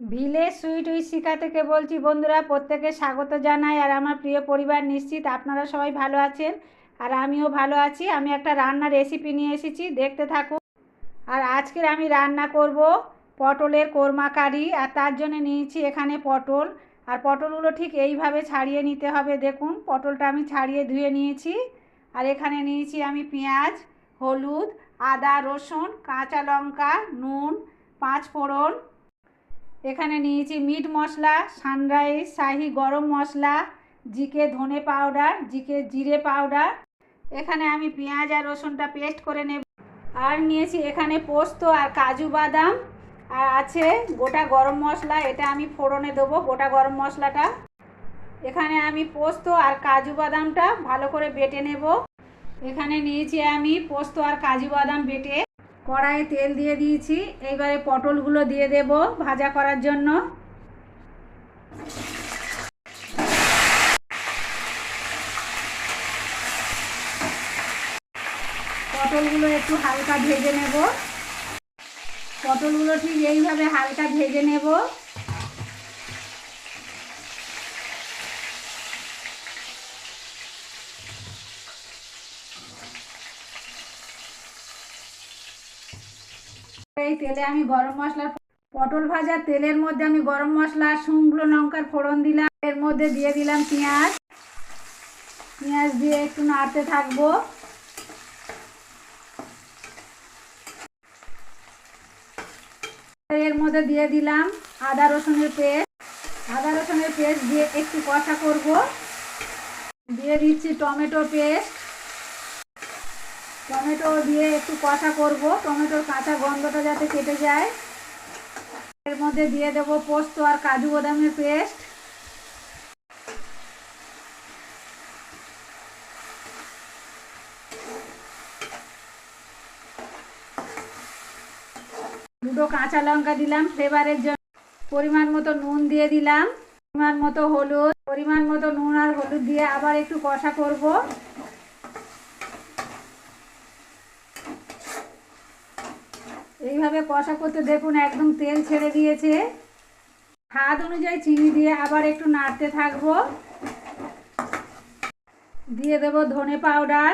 Village sweet উইশিকা থেকে বলছি, বন্ধুরা প্রত্যেকে স্বাগত জানাই আর আমার প্রিয় পরিবার নিশ্চিত আপনারা সবাই ভালো আছেন আর আমিও ভালো আছি। আমি একটা রান্নার রেসিপি নিয়ে এসেছি, দেখতে থাকুন। আর আজকের আমি রান্না করব পটলের কোরমা কারি আর তার জন্য নিয়েছি এখানে পটল। আর পটলগুলো ঠিক এইভাবে ছাড়িয়ে নিতে হবে, দেখুন। পটলটা আমি ছাড়িয়ে ধুয়ে নিয়েছি। আর এখানে নিয়েছি আমি পেঁয়াজ, হলুদ, আদা, রসুন, কাঁচা লঙ্কা, নুন পাঁচ ফোড়ন এখানে নিয়েছি মিট মশলা সানরাইজ শাহি গরম মশলা, জিকে ধনে পাউডার জিকে জিরে পাউডার এখানে আমি পেঁয়াজ আর রসুনটা পেস্ট করে নেব। আর নিয়েছি এখানে পোস্ত আর কাজু বাদাম। আর আছে গোটা গরম মশলা, এটা আমি ফোড়নে দেবো গোটা গরম মশলাটা। এখানে আমি পোস্ত আর কাজু বাদামটা ভালো করে বেটে নেব। এখানে নিয়েছি আমি পোস্ত আর কাজু বাদাম বেটে। কড়াইয়ে তেল দিয়ে দিয়েছি। এইবারে পটলগুলো দিয়ে দেব ভাজা করার জন্য। পটলগুলো একটু হালকা ভেজে নেব। পটলগুলো ঠিক এইভাবে হালকা ভেজে নেব। এই তেলে আমি গরম মশলা, পটল ভাজার তেলের মধ্যে আমি গরম মশলা, শুকনো লঙ্কার ফোড়ন দিলাম, এর মধ্যে দিয়ে দিলাম পেঁয়াজ। পেঁয়াজ দিয়ে একটু নাড়তে থাকব। এর মধ্যে দিয়ে দিলাম আদা রসুনের পেস্ট। আদা রসুনের পেস্ট দিয়ে একটু কষা করব। দিয়ে দিচ্ছি টমেটো পেস্ট। টমেটো দিয়ে একটু কষা করব। টমেটোর কাঁচা গন্ধটা যাতে কেটে যায়। এর মধ্যে দিয়ে দেবো পোস্ত আর কাজু বাদামের পেস্ট। দুটো কাঁচা লঙ্কা দিলাম। ফ্লেভারের জন্য পরিমাণ মতো নুন দিয়ে দিলাম। পরিমাণ মতো হলুদ। পরিমাণ মতো নুন আর হলুদ দিয়ে আবার একটু কষা করব। এইভাবে কষা করতে দেখুন, একদম তেল ছেড়ে দিয়েছে। স্বাদ অনুযায়ী চিনি দিয়ে আবার একটু নাড়তে থাকব। দিয়ে দেবো ধনে পাউডার,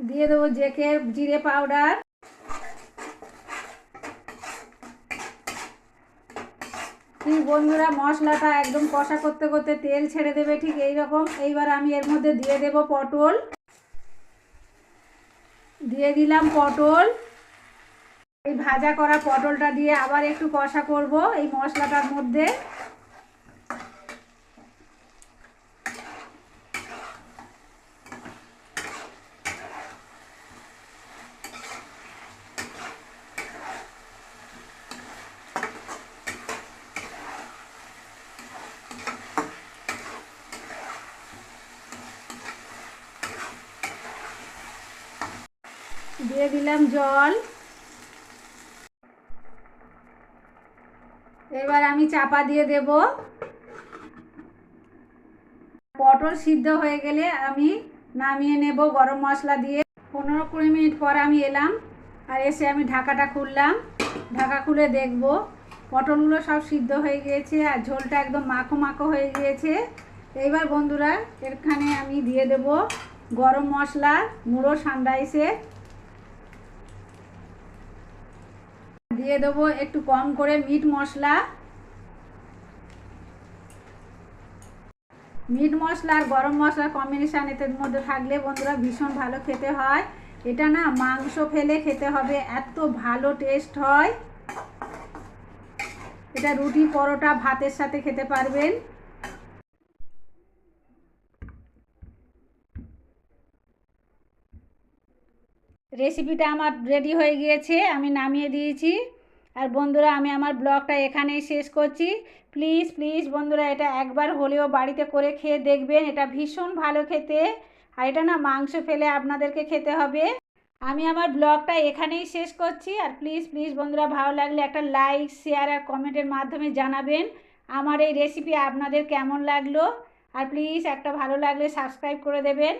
দিয়ে দেবো জেকে জিরে পাউডার। ঠিক বন্ধুরা, মশলাটা একদম কষা করতে করতে তেল ছেড়ে দেবে ঠিক এই রকম এইবার আমি এর মধ্যে দিয়ে দেব পটল। দিয়ে দিলাম পটল। এই ভাজা করা পটলটা দিয়ে আবার একটু কষা করব এই মশলাটার মধ্যে। দিয়ে দিলাম জল। এবার আমি চাপা দিয়ে দেব। পটল সিদ্ধ হয়ে গেলে আমি নামিয়ে নেব গরম মশলা দিয়ে। পনেরো কুড়ি মিনিট পর আমি এলাম আর এসে আমি ঢাকাটা খুললাম। ঢাকা খুলে দেখব পটলগুলো সব সিদ্ধ হয়ে গিয়েছে আর ঝোলটা একদম মাখো মাখো হয়ে গিয়েছে। এইবার বন্ধুরা এখানে আমি দিয়ে দেব গরম মশলা, মুড়ো সানরাইসে। দিয়ে দেবো একটু কম করে মিট মশলা। মিট মশলা আর গরম মশলার কম্বিনেশান এদের মধ্যে থাকলে বন্ধুরা ভীষণ ভালো খেতে হয়। এটা না মাংস ফেলে খেতে হবে, এত ভালো টেস্ট হয়। এটা রুটি পরোটা ভাতের সাথে খেতে পারবেন। রেসিপিটা আমার রেডি হয়ে গিয়েছে, আমি নামিয়ে দিয়েছি। আর বন্ধুরা, আমি আমার ব্লগটা এখানেই শেষ করছি। প্লিজ প্লিজ বন্ধুরা, এটা একবার হলেও বাড়িতে করে খেয়ে দেখবেন। এটা ভীষণ ভালো খেতে। আর এটা না মাংস ফেলে আপনাদেরকে খেতে হবে। আমি আমার ব্লগটা এখানেই শেষ করছি। আর প্লিজ প্লিজ বন্ধুরা, ভালো লাগলে একটা লাইক, শেয়ার আর কমেন্টের মাধ্যমে জানাবেন আমার এই রেসিপি আপনাদের কেমন লাগল। আর প্লিজ একটা ভালো লাগলে সাবস্ক্রাইব করে দেবেন।